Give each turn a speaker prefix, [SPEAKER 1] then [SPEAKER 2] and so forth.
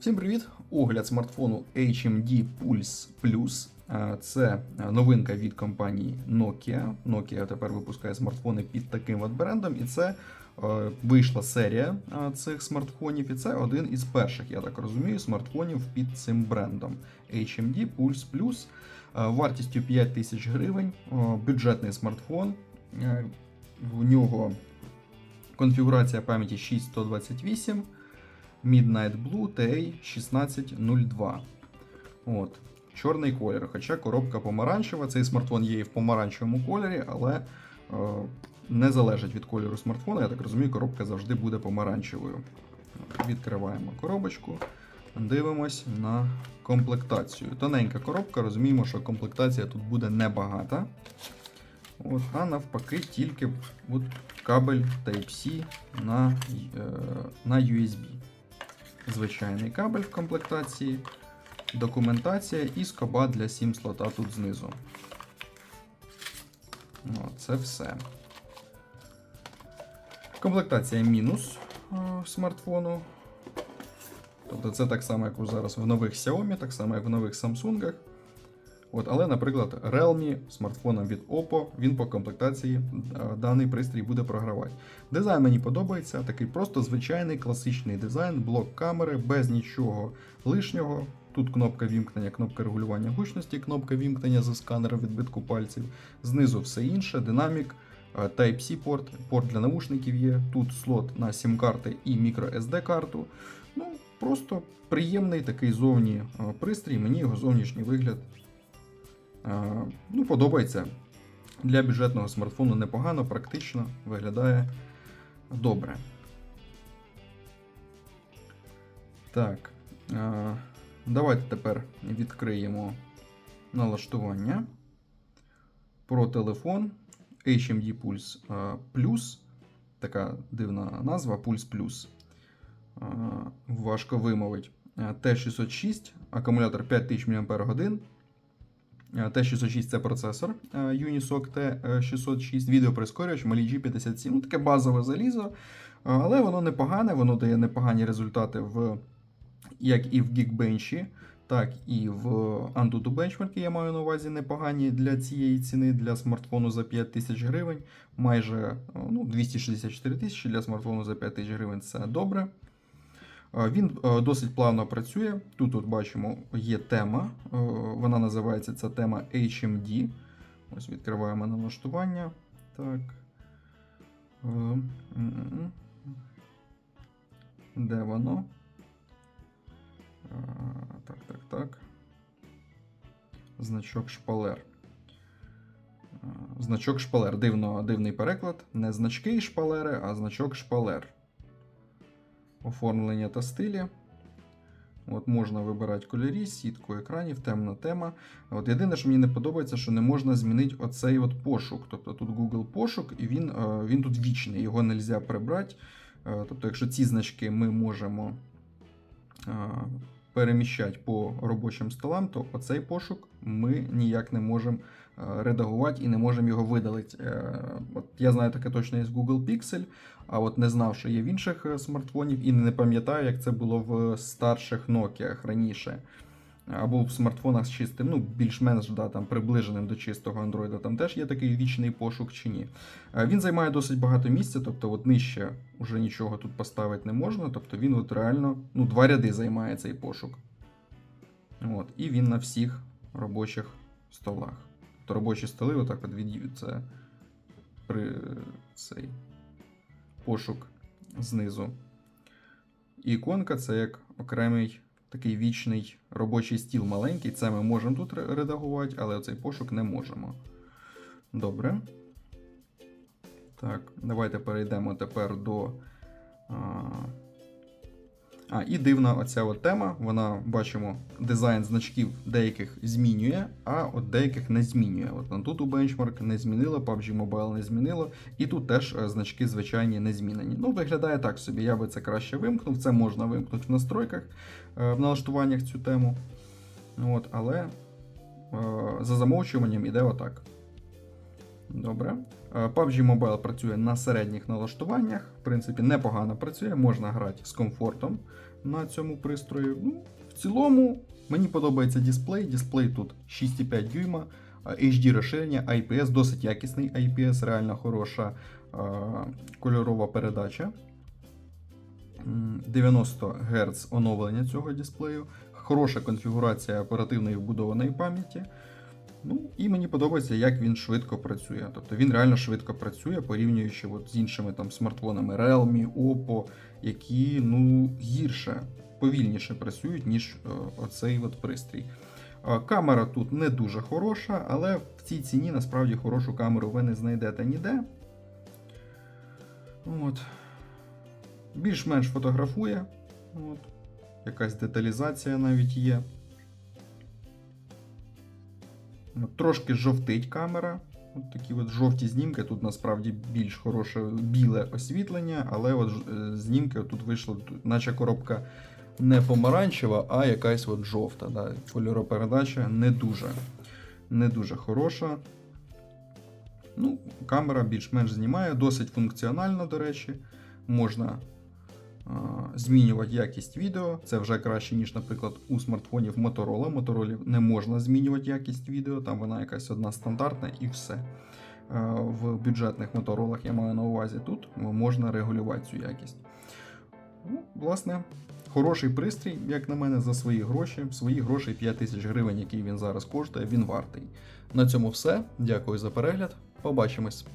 [SPEAKER 1] Всім привіт! Огляд смартфону HMD Pulse Plus. Е, Це новинка від компанії Nokia. Nokia тепер випускає смартфони під таким от брендом, і це е, вийшла серія е, цих смартфонів. І це один із перших, я так розумію, смартфонів під цим брендом HMD Pulse Plus. Е, Вартістю 5 тисяч гривень. Е, Бюджетний смартфон. Е, В нього конфігурація пам'яті 6128. Midnight Blue TA1602. От. Чорний колір. Хоча коробка помаранчева. Цей смартфон є і в помаранчевому кольорі, але е, не залежить від кольору смартфона. Я так розумію, коробка завжди буде помаранчевою. Відкриваємо коробочку. Дивимось на комплектацію. Тоненька коробка, розуміємо, що комплектація тут буде небагата. От, а навпаки, тільки от, кабель Type-C на, е, на USB звичайний кабель в комплектації, документація і скоба для SIM слота тут знизу. О, це все. Комплектація мінус о, смартфону. Тобто це так само, як зараз в нових Xiaomi, так само, як в нових Samsung. От, але, наприклад, Realme смартфоном від Oppo, він по комплектації е, даний пристрій буде програвати. Дизайн мені подобається, такий просто звичайний класичний дизайн, блок камери, без нічого лишнього. Тут кнопка вімкнення, кнопка регулювання гучності, кнопка вімкнення за сканером відбитку пальців. Знизу все інше, динамік, е, Type-C порт, порт для наушників є. Тут слот на сім-карти і microSD карту. Ну, просто приємний такий зовні е, пристрій. Мені його зовнішній вигляд Ну, подобається. Для бюджетного смартфону непогано, практично, виглядає добре. Так. е, Давайте тепер відкриємо налаштування про телефон HMD Pulse е, Plus. Така дивна назва Pulse Plus. Е, Важко вимовить. Е, Т606, акумулятор 5000 мАч. Т606 це процесор е, Unisoc T606, відеоприскорювач Mali G57. Ну, таке базове залізо, е, але воно непогане, воно дає непогані результати в як і в Geekbench, так і в Antutu Benchmark, я маю на увазі непогані для цієї ціни для смартфону за 5 тисяч гривень. Майже е, ну, 264 тисячі для смартфону за 5 тисяч гривень це добре. Е, Він е, досить плавно працює. Тут от бачимо, є тема. Е, Вона називається ця тема HMD. Ось відкриваємо налаштування. Так. Де воно? Так, так, так. Значок шпалер. Значок шпалер. Дивно, дивний переклад. Не значки шпалери, а значок шпалер оформлення та стилі. От Можна вибирати кольорі, сітку екранів, темна тема. От Єдине, що мені не подобається, що не можна змінити оцей от пошук. Тобто тут Google пошук, і він е, він тут вічний, його не можна прибрати. Е, Тобто, якщо ці значки ми можемо е, переміщати по робочим столам, то оцей пошук ми ніяк не можемо е, редагувати і не можемо його видалити. Е, От Я знаю таке точно із Google Pixel, а от не знав, що є в інших е, смартфонів, і не пам'ятаю, як це було в старших Nokia раніше. Або в смартфонах з чистим, ну, більш-менш да, там, приближеним до чистого Android, там теж є такий вічний пошук чи ні. Е, Він займає досить багато місця, тобто от нижче вже нічого тут поставити не можна. Тобто він от реально ну, два ряди займає цей пошук. От, і він на всіх робочих столах. Тобто робочі столи, отак от від при цей пошук знизу. Іконка це як окремий такий вічний робочий стіл маленький. Це ми можемо тут редагувати, але оцей пошук не можемо. Добре. Так, давайте перейдемо тепер до. А, а, і дивна оця от тема. Вона бачимо, дизайн значків деяких змінює, а от деяких не змінює. От тут у Benchmark не змінило, PUBG Mobile не змінило, і тут теж е, значки звичайні не змінені. Ну, виглядає так собі. Я би це краще вимкнув. Це можна вимкнути в настройках, е, в налаштуваннях цю тему. От, але е, за замовчуванням іде отак. Добре. Е, PUBG Mobile працює на середніх налаштуваннях. В принципі, непогано працює, можна грати з комфортом. на цьому пристрої. Ну, в цілому мені подобається дисплей. Дисплей тут 6,5 дюйма, HD розширення, IPS, досить якісний IPS, реально хороша кольорова передача. 90 Гц оновлення цього дисплею, хороша конфігурація оперативної вбудованої пам'яті. Ну, і мені подобається, як він швидко працює. Тобто він реально швидко працює, порівнюючи от з іншими там смартфонами Realme, Oppo, які ну, гірше, повільніше працюють, ніж е, оцей от пристрій. Е, Камера тут не дуже хороша, але в цій ціні насправді хорошу камеру ви не знайдете ніде. От. Більш-менш фотографує. От. Якась деталізація навіть є. Трошки жовтить камера. От такі от жовті знімки. Тут насправді більш хороше біле освітлення, але от е, знімки тут вийшло, наче коробка не помаранчева, а якась от жовта. Да. Кольоропередача не дуже, не дуже хороша. Ну, камера більш-менш знімає, досить функціонально, до речі. Можна змінювати якість відео. Це вже краще, ніж, наприклад, у смартфонів Motorola. Motorola не можна змінювати якість відео, там вона якась одна стандартна і все. В бюджетних Motorola я маю на увазі тут можна регулювати цю якість. Ну, власне, хороший пристрій, як на мене, за свої гроші. Свої гроші 5 тисяч гривень, які він зараз коштує, він вартий. На цьому все. Дякую за перегляд. Побачимось.